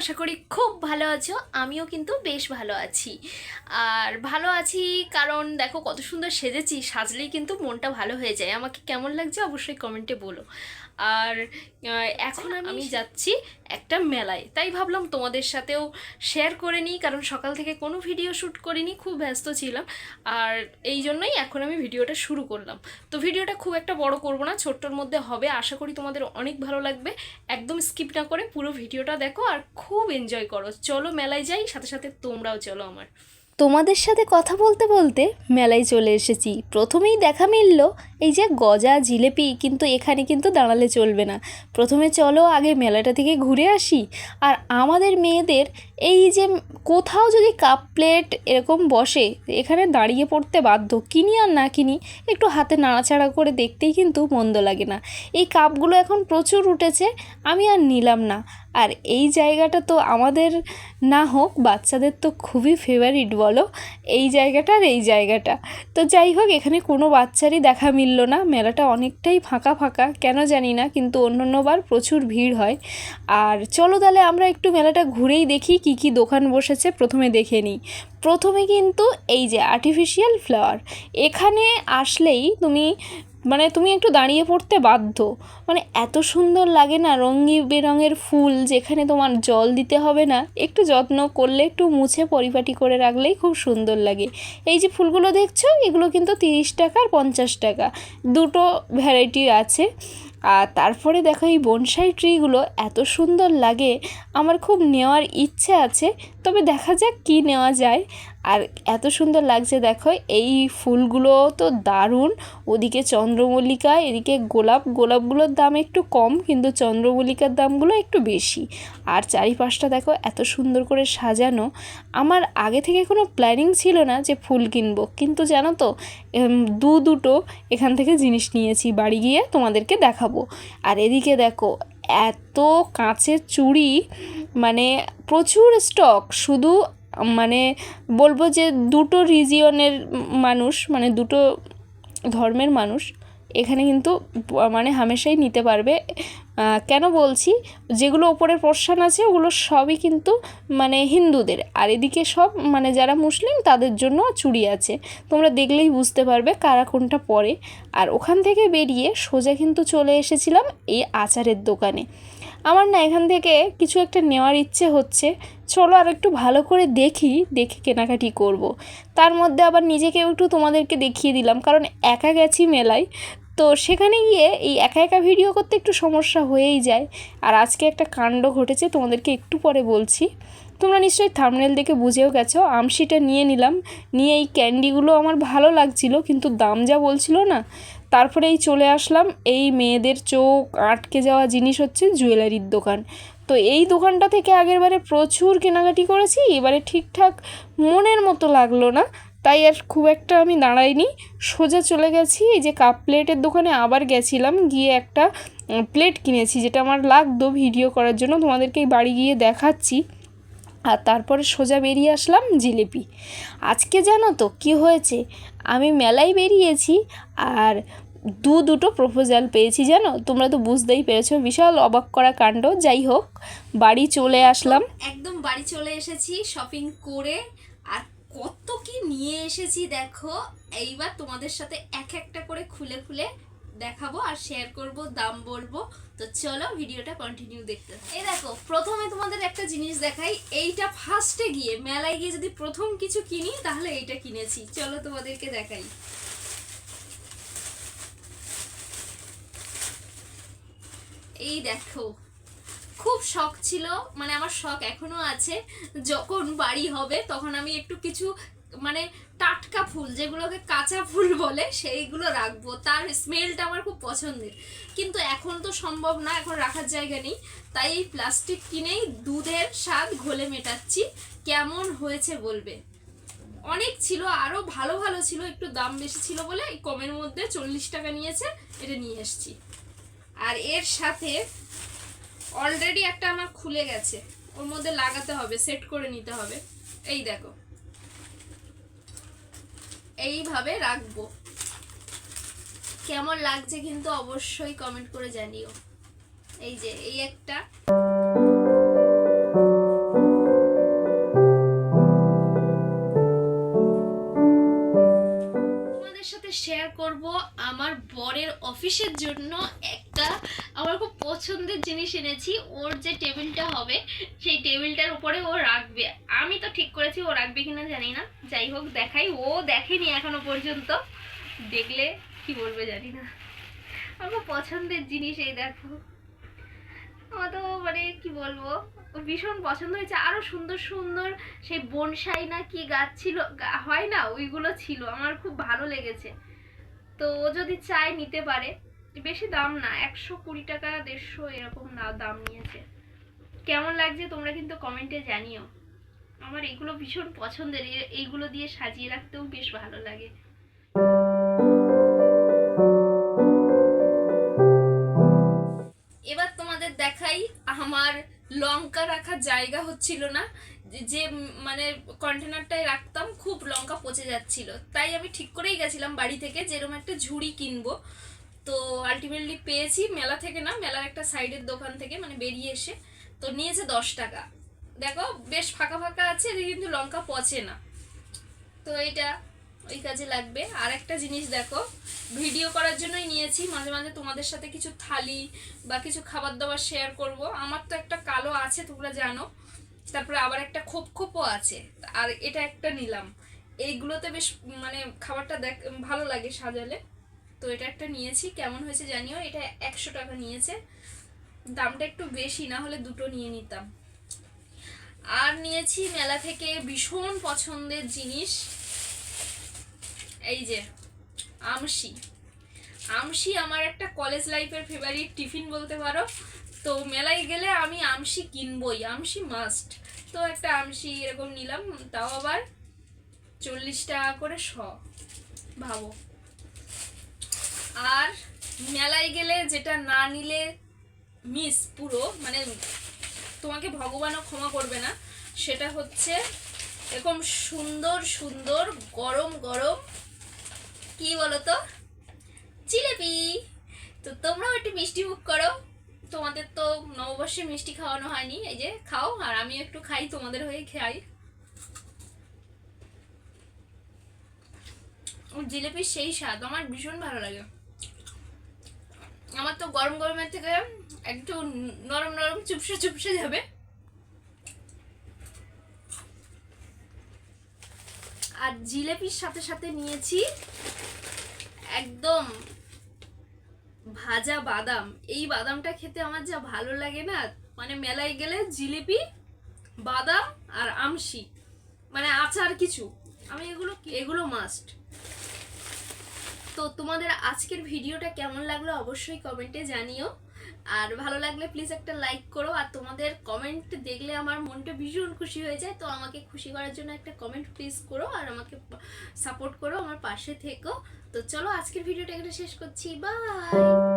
আশা করি খুব ভালো আছো। আমিও কিন্তু বেশ ভালো আছি। আর ভালো আছি কারণ দেখো কত সুন্দর সেজেছি, সাজলেই কিন্তু মনটা ভালো হয়ে যায়। আমাকে কেমন লাগছে অবশ্যই কমেন্টে বলো। আর আহ, এখন আমি যাচ্ছি একটা মেলায়। তাই ভাবলাম তোমাদের সাথেও শেয়ার করে নিই কারণ সকাল থেকে কোনো ভিডিও শ্যুট করিনি খুব ব্যস্ত ছিলাম। আর এই জন্যই এখন আমি ভিডিওটা শুরু করলাম। তো ভিডিওটা খুব একটা বড় করব না ছোট্টর মধ্যে হবে। আশা করি তোমাদের অনেক ভালো লাগবে। একদম স্কিপ না করে পুরো ভিডিওটা দেখো আর খুব এনজয় করো। চলো মেলায় যাই সাথে সাথে তোমরাও চলো আমার। তোমাদের সাথে কথা বলতে বলতে মেলায় চলে এসেছি। প্রথমেই দেখা মিলল এই যে গজা, জিলেপি, কিন্তু এখানে কিন্তু দাঁড়ালে চলবে না। প্রথমে চলো আগে মেলাটা থেকে ঘুরে আসি। আর আমাদের মেয়েদের এই যে কোথাও যদি কাপ প্লেট এরকম বসে, এখানে দাঁড়িয়ে পড়তে বাধ্য, কিনি আর না কিনি, একটু হাতে নাড়াচাড়া করে দেখতেই কিন্তু মন্দ লাগে না। এই কাপগুলো এখন প্রচুর উঠেছে, আমি আর নিলাম না। আর এই জায়গাটা তো আমাদের না হোক, বাচ্চাদের তো খুবই ফেভারিট বলো, এই জায়গাটা আর এই জায়গাটা। তো যাই হোক, এখানে কোনো বাচ্চারই দেখা মিলল না, মেলাটা অনেকটাই ফাঁকা ফাঁকা, কেন জানি না, কিন্তু অন্য অন্যবার প্রচুর ভিড় হয়। আর চলো তাহলে আমরা একটু মেলাটা ঘুরেই দেখি কি কি দোকান বসেছে প্রথমে দেখে নিই। প্রথমে কিন্তু এই যে আর্টিফিশিয়াল ফ্লাওয়ার এখানে আসলেই তুমি মানে তুমি একটু দাঁড়িয়ে পড়তে বাধ্য। মানে এত সুন্দর লাগে না রঙি বেরঙের ফুল যেখানে তোমার জল দিতে হবে না, একটু যত্ন করলে, একটু মুছে পরিপাটি করে রাখলেই খুব সুন্দর লাগে। এই যে ফুলগুলো দেখছ, এগুলো কিন্তু তিরিশ টাকা আর পঞ্চাশ টাকা। দুটো ভ্যারাইটি আছে। আর তারপরে দেখো এই বনসাই ট্রিগুলো এত সুন্দর লাগে আমার খুব নেওয়ার ইচ্ছে আছে। তবে দেখা যাক কী নেওয়া যায়। আর এত সুন্দর লাগছে দেখো, এই ফুলগুলো তো দারুণ। ওদিকে চন্দ্রমল্লিকা, এদিকে গোলাপ, গোলাপগুলোর দাম একটু কম, কিন্তু চন্দ্রমল্লিকার দামগুলো একটু বেশি। আর চারিপাশটা দেখো, এত সুন্দর করে সাজানো। আমার আগে থেকে কোনো প্ল্যানিং ছিল না যে ফুল কিনবো, কিন্তু জানো তো দু দুটো এখান থেকে জিনিস নিয়েছি, বাড়ি গিয়ে তোমাদেরকে দেখাবো। আর এদিকে দেখো এত কাঁচের চুড়ি মানে প্রচুর স্টক শুধু মানে বলব যে দুটো রিজিয়নের মানুষ মানে দুটো ধর্মের মানুষ, এখানে কিন্তু মানে হামেশাই নিতে পারবে। কেন বলছি? যেগুলো ওপরের পোর্শন আছে, ওগুলো সবই কিন্তু মানে হিন্দুদের। আর এদিকে সব মানে যারা মুসলিম, তাদের জন্য চুড়ি আছে। তোমরা দেখলেই বুঝতে পারবে কারা কোনটা পরে। আর ওখান থেকে বেরিয়ে সোজা কিন্তু চলে এসেছিলাম এই আচারের দোকানে। আমার না এখান থেকে কিছু একটা নেওয়ার ইচ্ছে হচ্ছে। চলো আর একটু ভালো করে দেখি, দেখে কেনাকাটি করব। তার মধ্যে আবার নিজেকেও একটু তোমাদেরকে দেখিয়ে দিলাম, কারণ একা গেছি মেলায়। তো সেখানে গিয়ে এই একা একা ভিডিও করতে একটু সমস্যা হয়েই যায়। আর আজকে একটা কাণ্ড ঘটেছে, তোমাদেরকে একটু পরে বলছি। তোমরা নিশ্চয়ই থামনেল দেখে বুঝেও গেছো, আমশিটা নিয়ে নিলাম। নিয়ে এই ক্যান্ডিগুলো আমার ভালো লাগছিল, কিন্তু দাম যা বলছিল না তারপরে এই চলে আসলাম। এই মেয়েদের চোখ আটকে যাওয়া জিনিস হচ্ছে জুয়েলারির দোকান। তো এই দোকানটা থেকে আগের বারে প্রচুর কেনাকাটি করেছি, এবারে ঠিকঠাক মনের মতো লাগল না। তাই আর খুব একটা আমি দাঁড়াইনি। সোজা চলে গেছি, এই যে কাপ প্লেটের দোকানে আবার গেছিলাম, গিয়ে একটা প্লেট কিনেছি, যেটা আমার লাগতো ভিডিও করার জন্য, তোমাদেরকে বাড়ি গিয়ে দেখাচ্ছি। আর তারপরে সোজা বেরিয়ে আসলাম জিলিপি। আজকে জানো তো কি হয়েছে? আমি মেলায় বেরিয়েছি আর দু দুটো প্রপোজাল পেয়েছি, জানো? তোমরা তো বুঝতেই পেরেছ, বিশাল অবাক করা কাণ্ড। যাই হোক, বাড়ি চলে আসলাম। একদম বাড়ি চলে এসেছি শপিং করে আর কত কি নিয়ে এসেছি দেখো। এইবার তোমাদের সাথে এক একটা করে খুলে খুলে দেখাবো আর শেয়ার করব, দাম বলব। তো চলো ভিডিওটা কন্টিনিউ দেখতে। এই দেখো, প্রথমে তোমাদের একটা জিনিস দেখাই। এইটা ফার্স্টে গিয়ে, মেলায় গিয়ে যদি প্রথম কিছু কিনি, তাহলে এইটা কিনেছি। চলো তোমাদেরকে দেখাই। এই দেখো খুব শখ ছিল মানে আমার শখ এখনও আছে, যখন বাড়ি হবে তখন আমি একটু কিছু মানে টাটকা ফুল, যেগুলোকে কাঁচা ফুল বলে, সেইগুলো রাখব। তার স্মেলটা আমার খুব পছন্দের। কিন্তু এখন তো সম্ভব না, এখন রাখার জায়গা নেই। তাই এই প্লাস্টিক কিনেই দুধের স্বাদ ঘোলে মেটাচ্ছি। কেমন হয়েছে বলবে? অনেক ছিল আরও ভালো ভালো ছিল, একটু দাম বেশি ছিল বলে এই কমের মধ্যে চল্লিশ টাকা নিয়েছে, এটা নিয়ে এসেছি। আর এর সাথে অলরেডি একটা আমার খুলে গেছে। ওর মধ্যে লাগাতে হবে সেট করে নিতে হবে। এই দেখো। এইভাবে রাখব। কেমন লাগছে কিন্তু অবশ্যই কমেন্ট করে জানিও। এই যে, এই একটা। তোমাদের সাথে শেয়ার করব আমার বরের অফিসের জন্য এক একটা আমার খুব পছন্দের জিনিস এনেছি। ওর যে টেবিলটা হবে, সেই টেবিলটার উপরে ও রাখবে। আমি তো ঠিক করেছি ও রাখবে কিনা জানি না। যাই হোক, দেখাই। ও দেখেনি এখনও পর্যন্ত। দেখলে কি বলবে জানি না। আমার খুব পছন্দের জিনিস এই দেখো। আমার তো মানে কি বলব ভীষণ পছন্দ হয়েছে। আরও সুন্দর সুন্দর সেই বনসাই না কি গাছ ছিল হয় না? ওইগুলো ছিল। আমার খুব ভালো লেগেছে। তো ও যদি চায় নিতে পারে। বেশি দাম না, একশো কুড়ি টাকা, দেড়শো এরকম না দাম নিয়েছে। কেমন লাগছে তোমরা কিন্তু কমেন্টে জানিও। আমার এগুলো ভীষণ পছন্দের এইগুলো দিয়ে সাজিয়ে রাখতেও বেশ ভালো লাগে। এবার তোমাদের দেখাই, আমার লঙ্কা রাখার জায়গা হচ্ছিল না, যে- মানে কন্টেনারটায় রাখতাম, খুব লঙ্কা পচে যাচ্ছিল। তাই আমি ঠিক করেই গেছিলাম বাড়ি থেকে যেরকম একটা ঝুড়ি কিনবো। তো আলটিমেটলি পেয়েছি। মেলা থেকে না, মেলার একটা সাইডের দোকান থেকে মানে বেরিয়ে এসে। তো নিয়েছে দশ টাকা। দেখো, বেশ ফাঁকা ফাঁকা আছে, এদিকে কিন্তু লঙ্কা পচে না। তো এটা ওই কাজে লাগবে। আর একটা জিনিস দেখো ভিডিও করার জন্যই নিয়েছি। মাঝে মাঝে তোমাদের সাথে কিছু থালি বা কিছু খাবার দাবার শেয়ার করব। আমার তো একটা কালো আছে, তোমরা জানো। তারপরে আবার একটা খোপ খোপও আছে। আর এটা একটা নিলাম। এইগুলোতে বেশ মানে খাবারটা দেখ, ভালো লাগে সাজালে। তো এটা একটা নিয়েছি, কেমন হয়েছে জানিও? এটা একশো টাকা নিয়েছে। দামটা একটু বেশি, না হলে দুটো নিয়ে নিতাম। আর নিয়েছি মেলা থেকে ভীষণ পছন্দের জিনিস, এই যে আমসি আমসি আমার একটা কলেজ লাইফের ফেভারিট টিফিন বলতে পারো। তো মেলায় গেলে আমি আমসি কিনবই আমসি মাস্ট তো একটা আমসি এরকম নিলাম, তাও আবার চল্লিশ টাকা করে শ, ভাবো। মেলায় গেলে যেটা না নিলে মিস পুরো মানে তোমাকে ভগবানও ক্ষমা করবে না। সেটা হচ্ছে এরকম সুন্দর সুন্দর, গরম গরম, কি বলো তো জিলেপি। তো তোমরাও একটু মিষ্টি মুখ করো। তোমাদের তো নববর্ষে মিষ্টি খাওয়ানো হয়নি, এই যে খাও, আর আমি একটু খাই, তোমাদের হয়ে খাই। জিলেপির সেই স্বাদ, আমার ভীষণ ভালো লাগে। আমার তো গরম গরমের থেকে একটু নরম নরম চুপসে চুপসে যাবে। আর জিলেপির সাথে সাথে নিয়েছি একদম ভাজা বাদাম। এই বাদামটা খেতে আমার যা ভালো লাগে না মানে মেলায় গেলে জিলিপি, বাদাম আর আমশি মানে আচার কিছু। আমি এগুলো এগুলো মাস্ট তো তোমাদের আজকের ভিডিওটা কেমন লাগল অবশ্যই কমেন্টে জানিও। আর ভালো লাগলে প্লিজ একটা লাইক করো, আর তোমাদের কমেন্ট দেখলে আমার মনটা ভীষণ খুশি হয়ে যায়। তো আমাকে খুশি করার জন্য একটা কমেন্ট প্লিজ করো, আর আমাকে সাপোর্ট করো আমার পাশে থেকো। তো চলো আজকের ভিডিওটা এখানে শেষ করছি। বাই